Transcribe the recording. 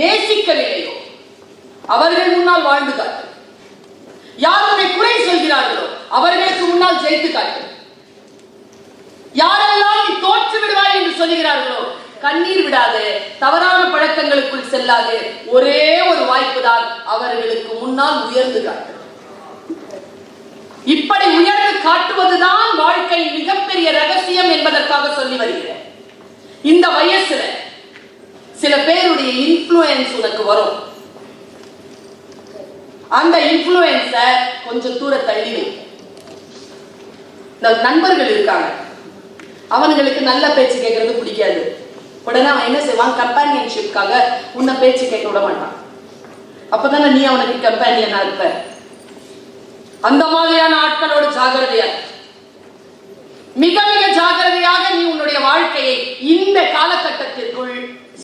நேசிக்கவில்லையோ அவர்கள் முன்னால் வாழ்ந்து காட்டு யார் உன்னை குறை சொல்கிறார்களோ அவர்களுக்கு முன்னால் ஜெயித்து காட்டு யாரெல்லாம் நீ தோற்று விடுவாய் என்று சொல்கிறார்களோ கண்ணீர் விடாது தவறான பழக்கங்களுக்குள் செல்லாது. ஒரே ஒரு வாய்ப்பு தான் அவர்களுக்கு முன்னால் உயர்ந்து காட்டு இப்படி உயர்ந்து காட்டுவதுதான் வாழ்க்கை மிகப்பெரிய ரகசியம் என்பதற்காக சொல்லி வருகிறேன். இந்த வயசுல சில பேர் பேருடைய இன்ஃப்ளூயன்ஸ் உனக்கு வரும். அந்த இன்ஃப்ளூயன்ஸ கொஞ்சம் தூர தள்ளி வை. நண்பர்கள் இருக்காங்க. அவனுங்களுக்கு நல்ல பேச்சு கேட்கறது பிடிக்காது. உடனே அவன் என்ன செய்வான்? கம்பானியன்ஷிப்காக உன்னை பேச்சு கேட்க விட மாட்டான். அப்பதானே நீ அவனுக்கு கம்பானியனா இருப்ப. அந்த மாதிரியான ஆட்களோடு ஜாகிரதையா மிக